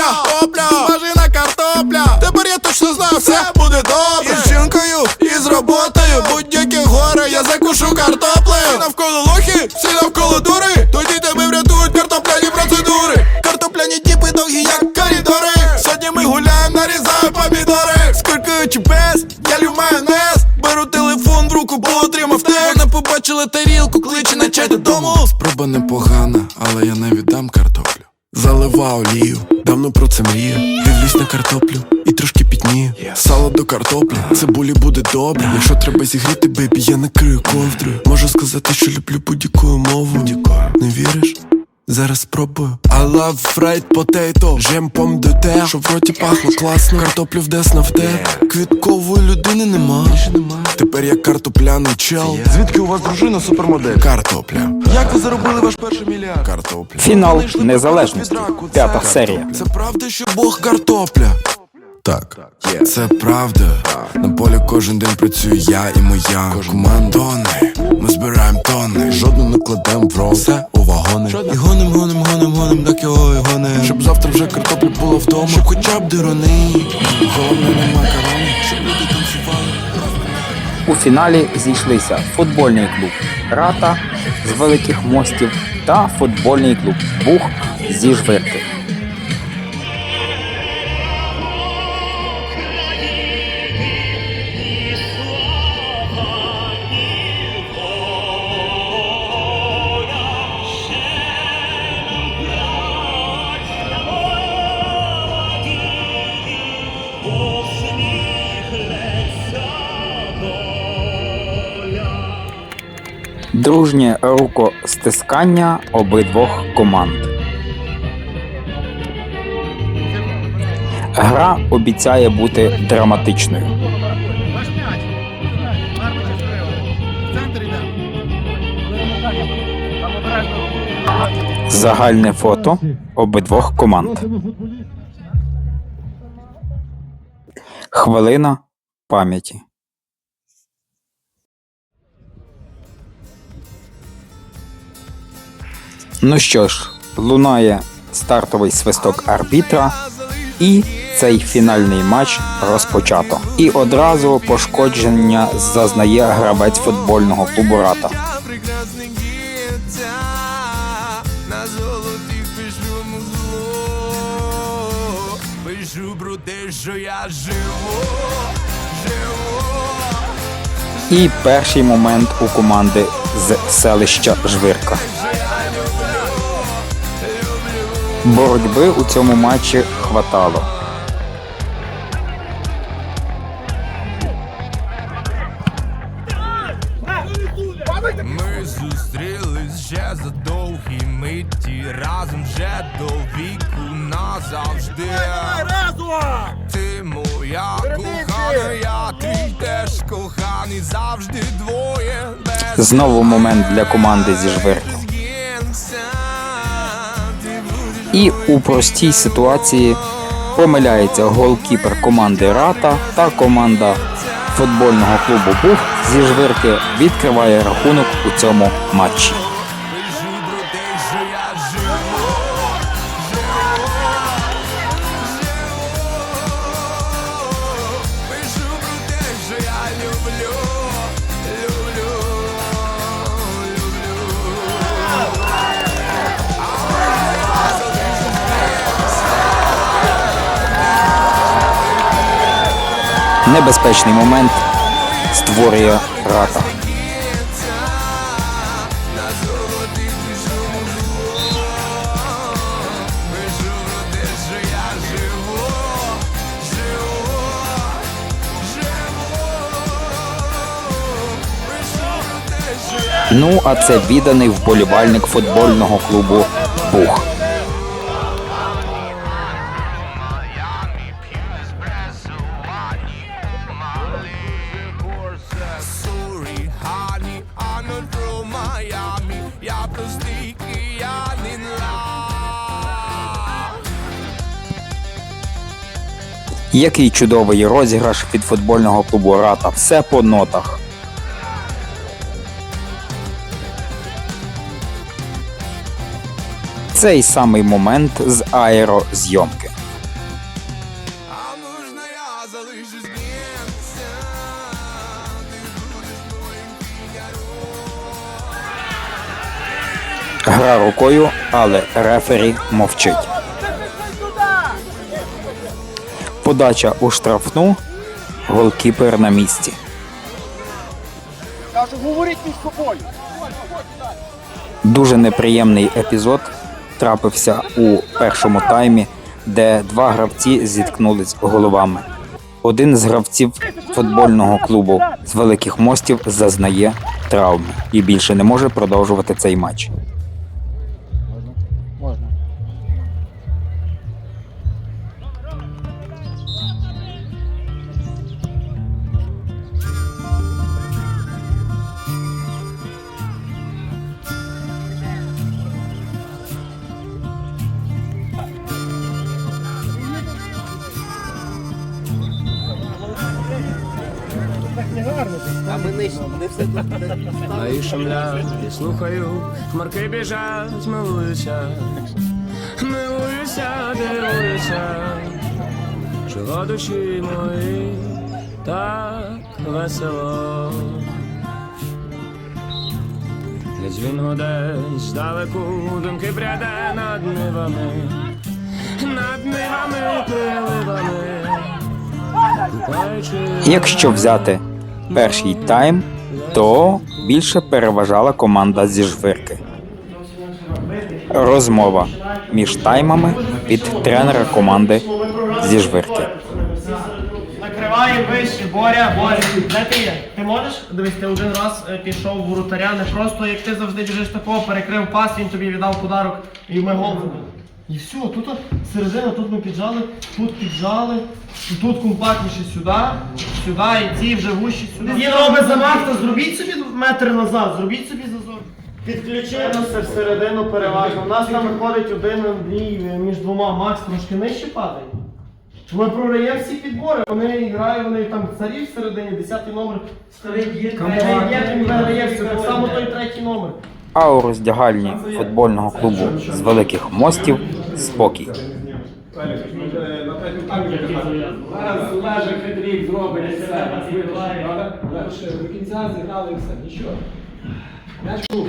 картопля, топля, смажена картопля. Тепер я точно знаю, все буде добре. Із жінкою, і з роботою. Будь-які гори, я закушу картоплею. Навколо лохи, всі навколо дури. Що люблю будь-якою мовою. Не віриш? Зараз спробую I love fried potato pomme de terre Щоб в роті пахло класно Картоплю вдесно в те Квіткової людини нема Тепер я картопляний чел Звідки у вас дружина супермодель? Картопля Як ви заробили ваш перший мільярд? Картопля Фінал незалежності. П'ята серія. Це правда, що Бог картопля? Так, це правда. На полі кожен день працюю я і моя команда. Збираємо тони. Жодну не кладем в рол. Все у вагони. І гоним, гоним, гоним, гоним, так його і гоним. Щоб завтра вже картопля була вдома. Щоб хоча б дирони. Головне не макарони, щоб люди танцювали. У фіналі зійшлися футбольний клуб Рата з великих мостів та футбольний клуб Бух зі Жвирки. Дружнє рукостискання обидвох команд. Гра обіцяє бути драматичною. Загальне фото обидвох команд. Хвилина пам'яті. Ну що ж, лунає стартовий свисток арбітра, і цей фінальний матч розпочато. І одразу пошкодження зазнає гравець футбольного клубу Рата. на золотих пишу музло, пишу що я живу. І перший момент у команди з селища Жвирка. Боротьби у цьому матчі хватало. Ми зустрілись ще за довгі миті, разом вже до віку назавжди. Ти моя кохана, я твій теж коханий, завжди двоє Знову момент для команди зі Жвирки. І у простій ситуації помиляється голкіпер команди Рата та команда футбольного клубу Бух зі Жвирки відкриває рахунок у цьому матчі. Небезпечний момент створює Рата. Ну, а це відданий вболівальник футбольного клубу Бух. Який чудовий розіграш від футбольного клубу Рата. Все по нотах. Цей самий момент з аерозйомки. Гра рукою, але рефері мовчить. Подача у штрафну. Голкіпер на місці. Дуже неприємний епізод трапився у першому таймі, де два гравці зіткнулись головами. Один з гравців футбольного клубу з великих мостів зазнає травми і більше не може продовжувати цей матч. Слухаю, хмарки біжать, милуюся, милуюся, дивуюся, чого душі мої так весело. Десь він гуде здалеку, думки пряде над нивами, над нивами, приливами. Якщо взяти перший тайм, то більше переважала команда зі жвирки. Розмова між таймами від тренера команди зі жвирки. Накриває вище, Боря, Боря, де ти є? Ти можеш? Дивись, ти один раз е, пішов в воротаря, не просто як ти завжди біжиш такого, перекрив пас, він тобі віддав подарок і ми гол. І все, тут середина, тут ми піджали, тут піджали, і тут компактніше сюди, сюди, і ці вже вущі сюди. Він робить замах, зробіть собі метр назад, зробіть собі зазор. Підключилося всередину переважно. У нас там виходить один Андрій е, між двома, Макс трошки нижче падає. Ми програємо всі підбори, вони грають, вони там царі всередині, 10 номер старий є, він виграє так само той третій номер. А у роздягальні футбольного клубу з великих мостів спокій. Зараз Олежа Федрік зробить все. до кінця зіграли все. Нічого. М'яч клуб.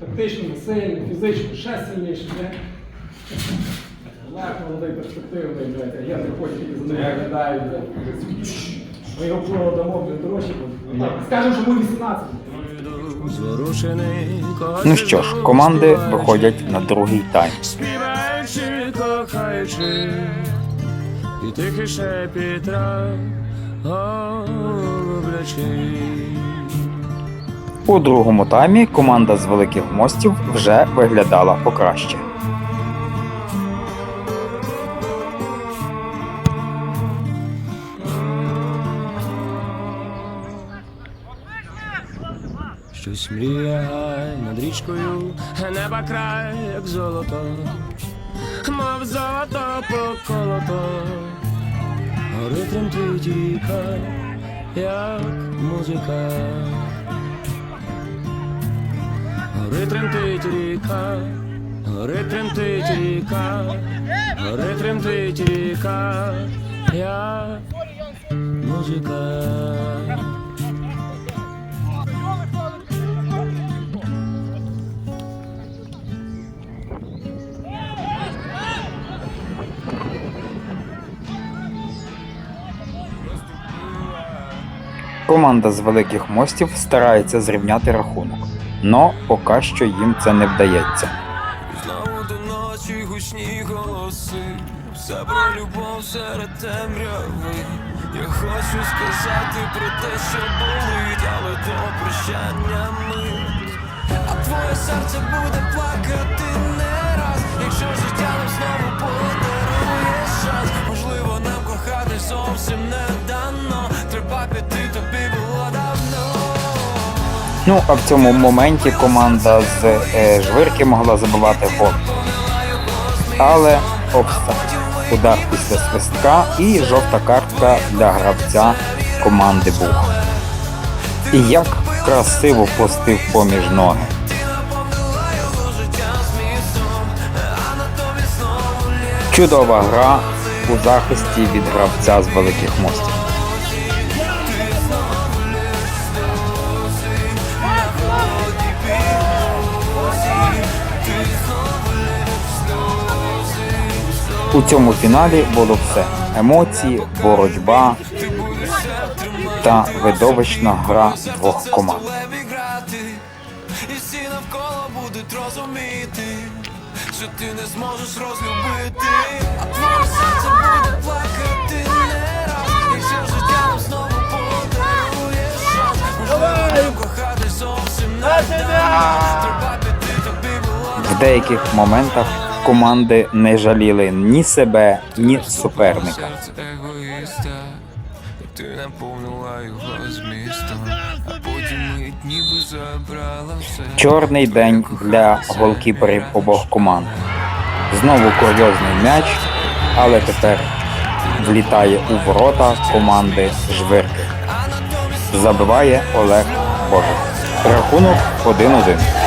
Тактично, сильний, фізично, ще сильніше. Не? Олег молодий, перспективний, блядь, а я не хочу тільки за ним виглядаю, блядь. Ми його впливо дамо, блядь, дорожчі. Скажемо, що ми 18. Ну що ж, команди виходять на другий тайм. співаючи, кохаючи, і тихий шепіт трав. У другому таймі команда з великих мостів вже виглядала покраще. Щось мріє гай над річкою, неба край, як золото, мов золото поколото, гори тремтить ріка, як музика. Гори тремтить ріка, гори тремтить ріка, гори тремтить ріка, як музика. Команда з великих мостів старається зрівняти рахунок, но поки що їм це не вдається. Знову до ночі гучні голоси, все про любов серед темряви. Я хочу сказати про те, що болить, але до прощання мить. А твоє серце буде плакати не раз, якщо життя нам знову подарує шанс. Можливо, нам кохати зовсім не Ну а в цьому моменті команда з е, жвирки могла забивати гол. Але обстав. Удар після свистка і жовта картка для гравця команди Бух. І як красиво пустив поміж ноги. Чудова гра у захисті від гравця з великих мостів. У цьому фіналі було все: емоції, боротьба та видовищна гра двох команд. і всі навколо будуть розуміти, що ти не зможеш розлюбити, а твоє серце буде плакати кохати зовсім не. Треба піти, тобі було В деяких моментах команди не жаліли ні себе, ні суперника. ти наповнила його змістом, а потім ніби забрала все. Чорний день для голкіперів обох команд. Знову курйозний м'яч, але тепер влітає у ворота команди Жвирки. Забиває Олег Божик. Рахунок 1-1.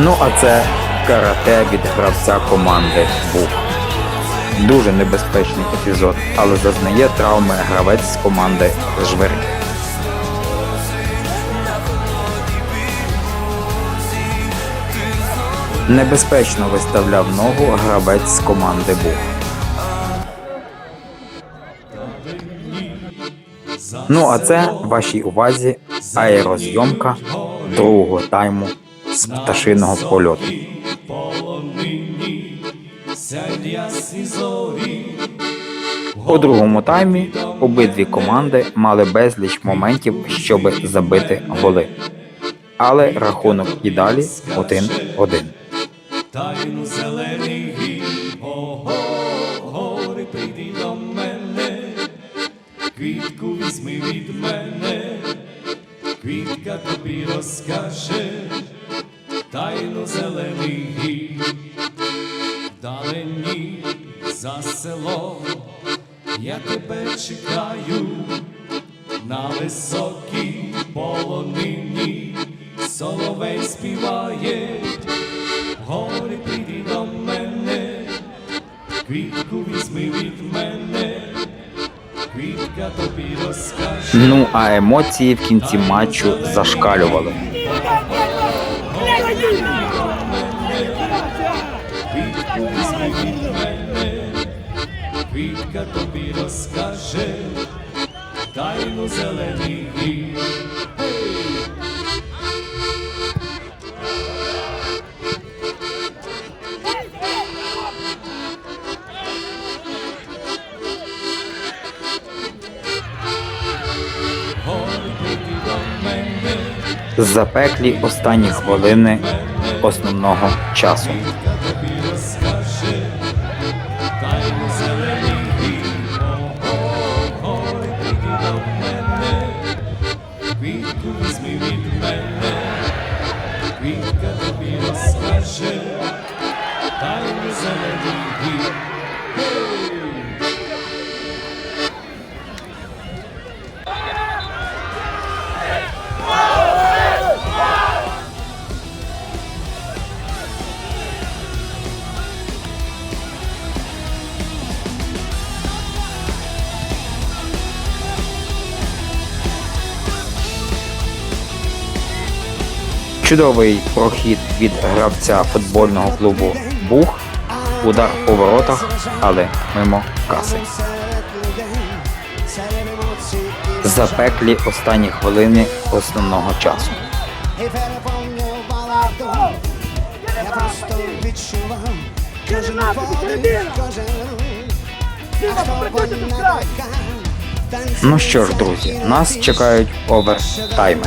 Ну а це карате від гравця команди Бух. Дуже небезпечний епізод, але зазнає травми гравець з команди Жвирки. Небезпечно виставляв ногу гравець з команди Бух. Ну а це вашій увазі аерозйомка другого тайму з пташиного польоту. У другому таймі обидві команди мали безліч моментів, щоб забити голи. Але рахунок і далі 1-1. Тайну зелений ого, гори прийди до мене, квітку візьми від мене, квітка тобі розкаже, село, я тебе чекаю на високій полонині, соловей співає. Гори прийди до мене, квітку візьми від мене, квітка тобі розкаже. Ну а емоції в кінці матчу зашкалювали. Квітку візьми квітка тобі розкаже, тайну зелений гір. Запеклі останні хвилини основного часу. Чудовий прохід від гравця футбольного клубу Бух. Удар по воротах, але мимо каси. Запеклі останні хвилини основного часу. Ну що ж, друзі, нас чекають овертайми.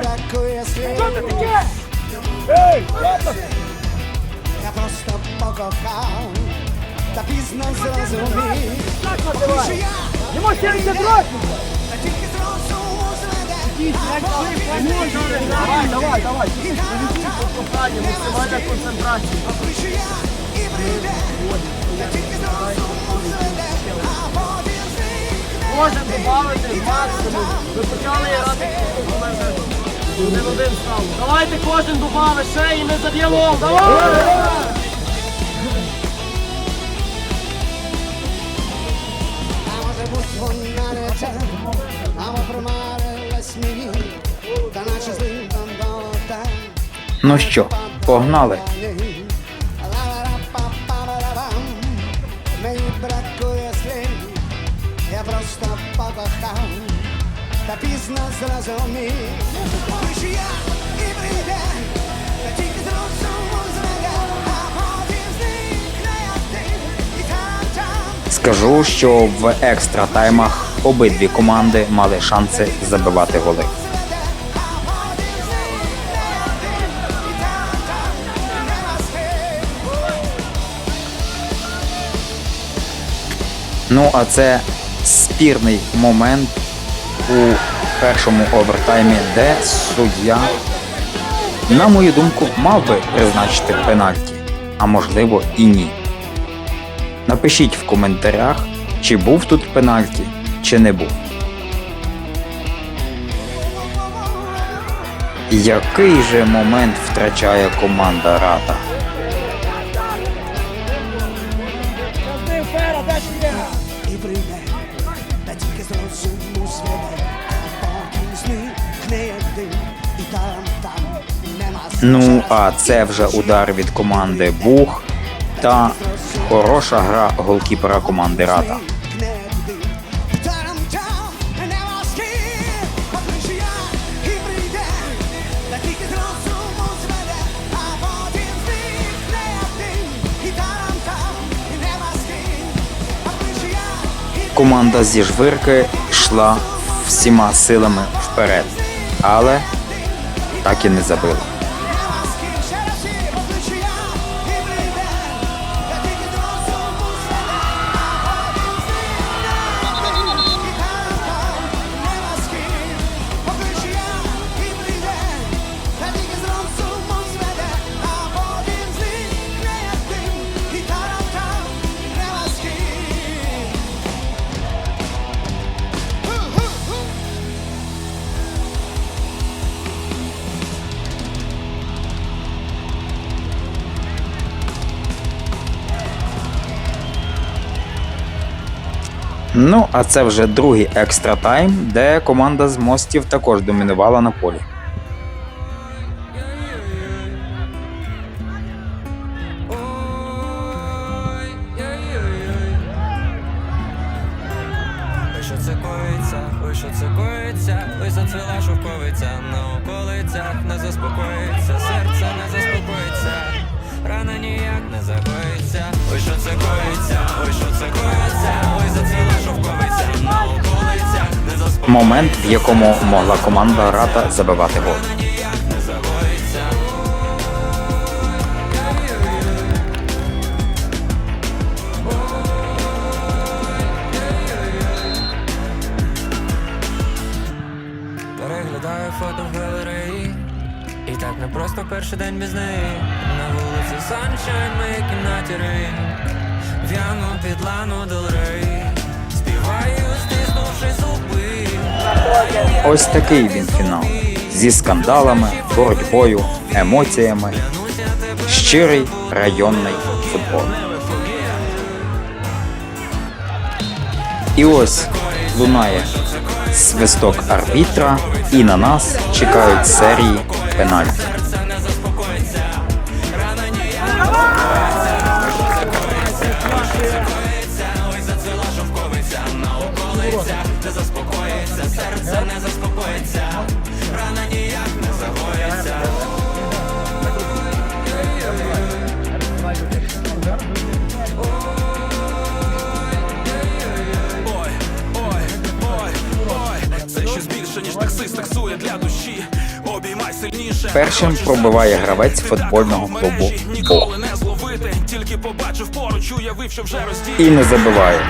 Бракує слів. Я просто покохав, та пізно зрозумів. Що я Йому 70 років! та тільки зрозумів зледе. Давай, давай, давай. Кохання, максимальна концентрація. Що я і прийде, та тільки зрозумів зледе. А потім зникне. кожен добавити максимум. Ви почали грати один один став. Давайте кожен добавить ще і ми заб'ємо. Давай! Ну що, будь пізно зрозумів. Лиш я і прийде, та тільки з зведе, а потім зникне як і там-там Скажу, що в екстра таймах обидві команди мали шанси забивати голи. Ну а це спірний момент у першому овертаймі, де суддя, на мою думку, мав би призначити пенальті, а можливо і ні. Напишіть в коментарях, чи був тут пенальті, чи не був. Який же момент втрачає команда Рата? Ну а це вже удар від команди Бух та хороша гра голкіпера команди Рата. Команда зі жвирки йшла всіма силами вперед, але так і не забила. Ну, а це вже другий екстра тайм, де команда з мостів також домінувала на полі. Якому могла команда Рата забивати гол. Переглядаю фото в галереї. І так не просто перший день без неї. На вулиці Саншайн, моїй кімнаті рейн В'яну під лану Дел Ось такий він фінал. Зі скандалами, боротьбою, емоціями. Щирий районний футбол. І ось лунає свисток арбітра, і на нас чекають серії пенальті. Це щось більше, ніж таксист таксує для душі. Обіймай сильніше. Першим пробиває гравець футбольного клубу Бог Ніколи не зловити, тільки побачив поруч, уявив, що вже розділ. і не забиває.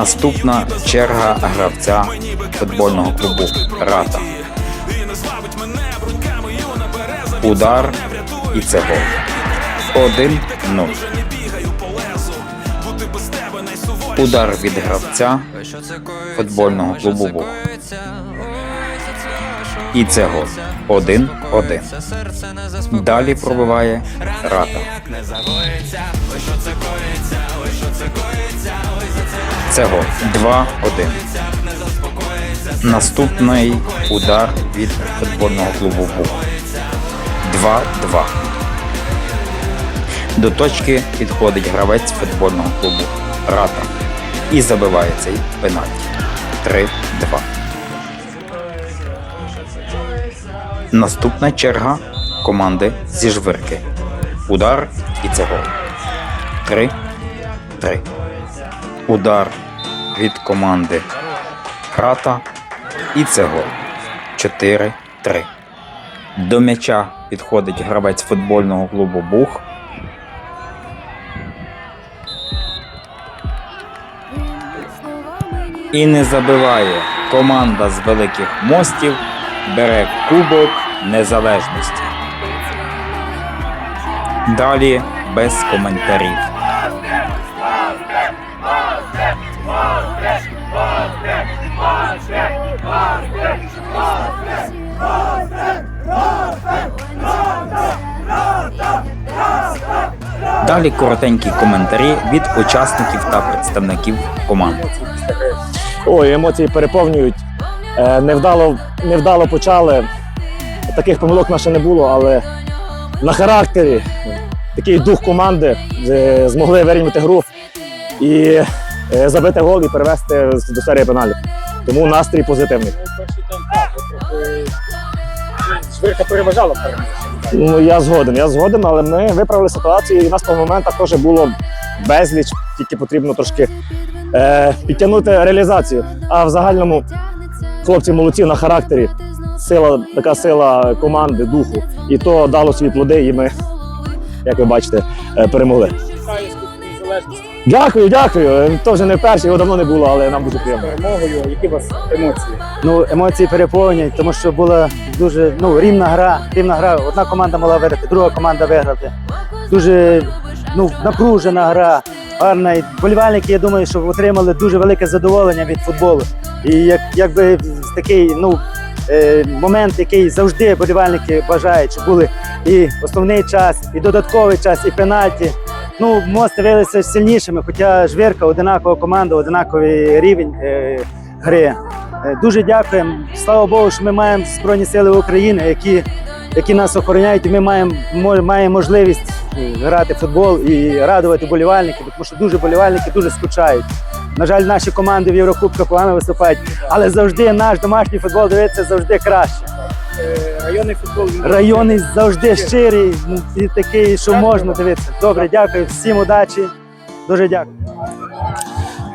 Наступна черга гравця футбольного клубу Рата. Удар і це гол. 1-0. Вже не бігаю по Удар від гравця футбольного клубу Бух. І це гол. 1-1. Далі пробиває Рата. Це гол. 2-1. Наступний удар від футбольного клубу Бух. 2-2. До точки підходить гравець футбольного клубу Рата і забиває цей пенальті. 3-2. Наступна черга команди зі жвирки. Удар і це гол. 3-3. Удар від команди Рата і це гол. 4-3. До м'яча підходить гравець футбольного клубу Бух. І не забиває. Команда з великих мостів бере Кубок Незалежності. Далі без коментарів. Далі коротенькі коментарі від учасників та представників команди. Ой, емоції переповнюють. Е, Невдало, невдало почали. Таких помилок ще не було, але на характері такий дух команди е, змогли вирівняти гру і е, забити гол і перевести до серії пеналів. Тому настрій позитивний. Швирка переважала Ну, я згоден, я згоден, але ми виправили ситуацію, і у нас по моментах теж було безліч, тільки потрібно трошки е, підтягнути реалізацію. А в загальному хлопці молодці на характері, сила, така сила команди, духу. І то дало свої плоди, і ми, як ви бачите, е, перемогли. Дякую, дякую. То вже не вперше, його давно не було, але нам дуже приємно. перемогою. Які у вас емоції? Ну, емоції переповнюють, тому що була дуже ну, рівна гра. Рівна гра. Одна команда могла виграти, друга команда виграти. Дуже ну, напружена гра, гарна. І Болівальники, я думаю, що отримали дуже велике задоволення від футболу. І як, якби такий ну, е, момент, який завжди болівальники бажають, щоб були і основний час, і додатковий час, і пенальті. Ну, мости виявилися сильнішими, хоча жвірка одинакова команда, одинаковий рівень е, гри. Е, Дуже дякуємо. Слава Богу, що ми маємо Збройні Сили України, які, які нас охороняють, і ми маємо, маємо можливість е, грати в футбол і радувати болівальників, тому що дуже болівальники дуже скучають. На жаль, наші команди в Єврокубках погано виступають, але завжди наш домашній футбол дивиться завжди краще. Районний футбол. Районний завжди щирий ну, і такий, що можна дивитися. Добре, дякую, всім удачі. Дуже дякую.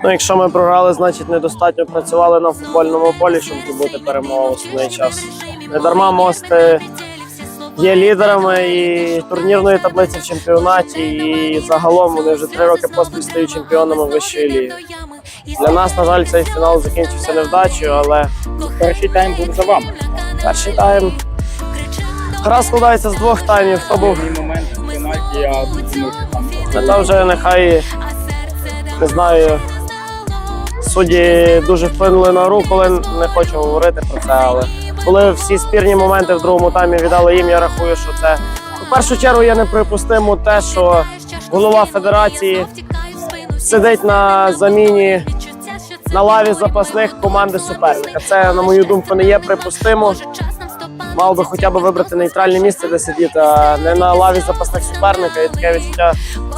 Ну, якщо ми програли, значить недостатньо працювали на футбольному полі, щоб здобути перемогу в основний час. Не дарма мости є лідерами і турнірної таблиці в чемпіонаті, і загалом вони вже три роки поспіль стають чемпіонами вищої ліги. Для нас, на жаль, цей фінал закінчився невдачею, але Перший тайм буде за вами. Перший тайм. Гра складається з двох таймів. Хто був момент пенальті, я там. Та вже нехай не знаю. Судді дуже вплинули на гру, коли не хочу говорити про це, але коли всі спірні моменти в другому таймі віддали їм, я рахую, що це в першу чергу є неприпустимо те, що голова федерації сидить на заміні на лаві запасних команди суперника. Це, на мою думку, не є припустимо. Мав би хоча б вибрати нейтральне місце, де сидіти, а не на лаві запасних суперника. І таке відчуття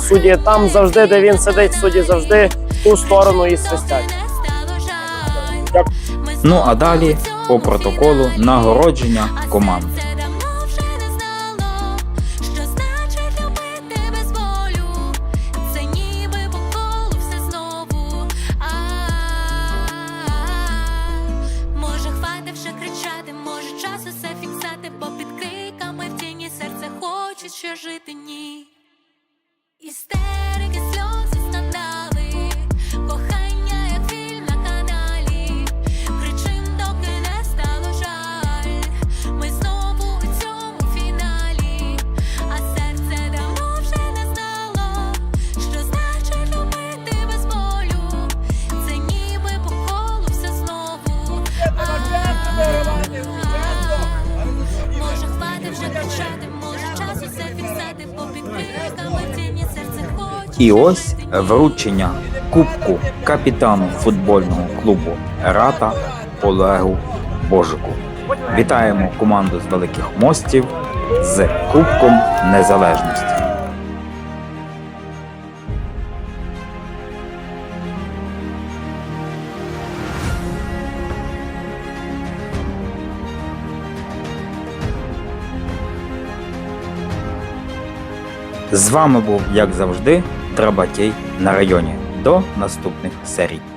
судді там завжди, де він сидить, судді завжди в ту сторону і свистять. Ну а далі по протоколу нагородження команд. І ось вручення кубку капітану футбольного клубу Рата Олегу Божику. Вітаємо команду з великих мостів з Кубком Незалежності. З вами був, як завжди, Драбатій на районі. До наступних серій.